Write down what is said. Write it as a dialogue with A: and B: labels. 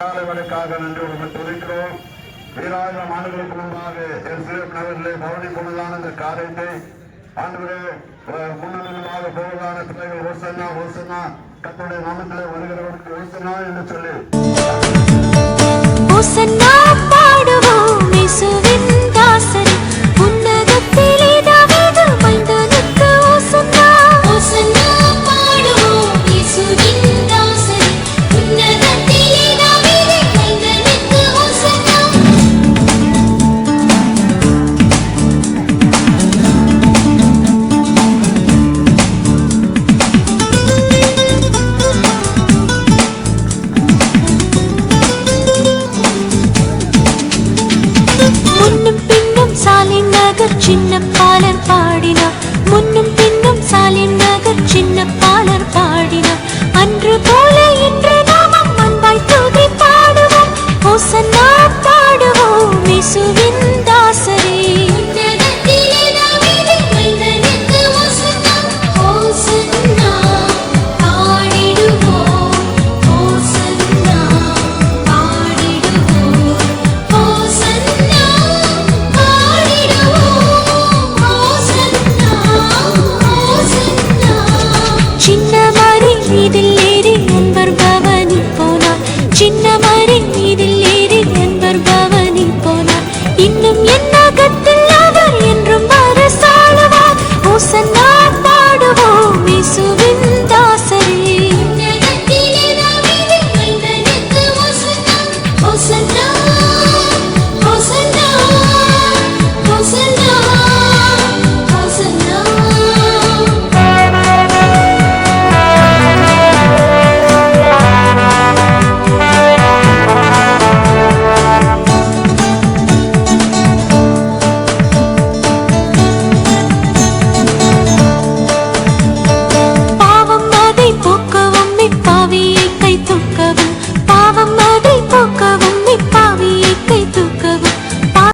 A: காலைவதற்காக நன்றி உங்கள் துதிக்கிறோம். ஈராயிரம் ஆண்டுகளுக்கு முன்பாக எஸ்எஃப் நகரிலே பவனி பொருளான இந்த காரியத்தை ஆண்டுகளே முன்னணிகளாக போவதான பிள்ளைகள் ஓசனா ஓசனா கத்தோடைய நாமத்திலே வருகிறவர்களுக்கு ஓசனா என்று சொல்லி
B: te